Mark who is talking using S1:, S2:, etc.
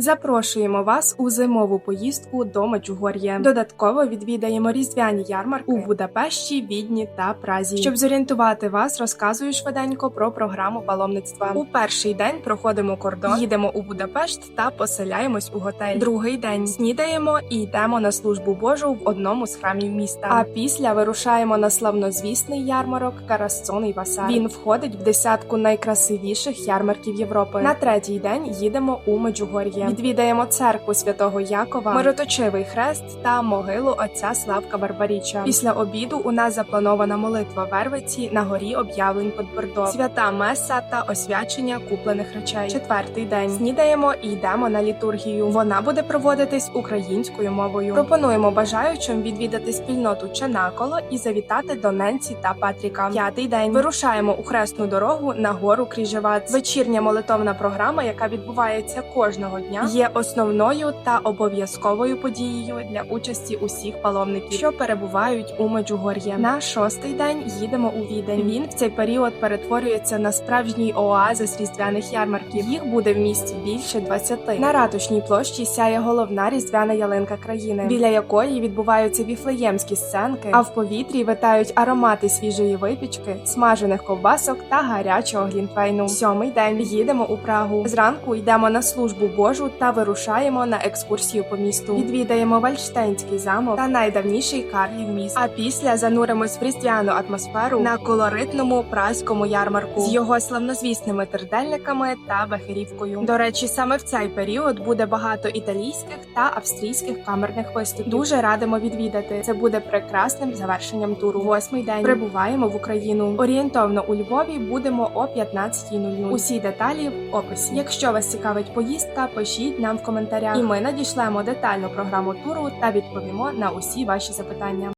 S1: Запрошуємо вас у зимову поїздку до Меджугор'я. Додатково відвідаємо різдвяні ярмарки у Будапешті, Відні та Празі. Щоб зорієнтувати вас, розказую швиденько про програму паломництва. У перший день проходимо кордон, їдемо у Будапешт та поселяємось у готель. Другий день снідаємо і йдемо на службу Божу в одному з храмів міста. А після вирушаємо на славнозвісний ярмарок Карасцоний Васар. Він входить в десятку найкрасивіших ярмарків Європи. На третій день їдемо у Меджугор'я. Відвідаємо церкву святого Якова, Мироточивий хрест та могилу отця Славка Барбаріча. Після обіду у нас запланована молитва Вервиці на горі об'явлень під Бордо, свята меса та освячення куплених речей. Четвертий день снідаємо і йдемо на літургію. Вона буде проводитись українською мовою. Пропонуємо бажаючим відвідати спільноту Ченаколо і завітати до Ненці та Патріка. П'ятий день вирушаємо у хресну дорогу на гору Кріжевац. Вечірня молитовна програма, яка відбувається кожного дня, є основною та обов'язковою подією для участі усіх паломників, що перебувають у Меджугор'ї. На шостий день їдемо у Відень. Він в цей період перетворюється на справжній оазис різдвяних ярмарків. Їх буде в місті більше 20. На ратушній площі сяє головна різдвяна ялинка країни, біля якої відбуваються віфлеємські сценки, а в повітрі витають аромати свіжої випічки, смажених ковбасок та гарячого глінтвейну. Сьомий день їдемо у Прагу. Зранку йдемо на службу Божу та вирушаємо на екскурсію по місту. Відвідаємо Вальштейнський замок та найдавніший Карлів міст. А після зануримось в різдвяну атмосферу на колоритному празькому ярмарку з його славнозвісними тердельниками та бахерівкою. До речі, саме в цей період буде багато італійських та австрійських камерних виступів. Дуже радимо відвідати. Це буде прекрасним завершенням туру. Восьмий день прибуваємо в Україну. Орієнтовно у Львові будемо о 15.00. Усі деталі в описі. Якщо вас цікавить поїздка, пишіть нам в коментарях, і ми надішлемо детальну програму туру та відповімо на усі ваші запитання.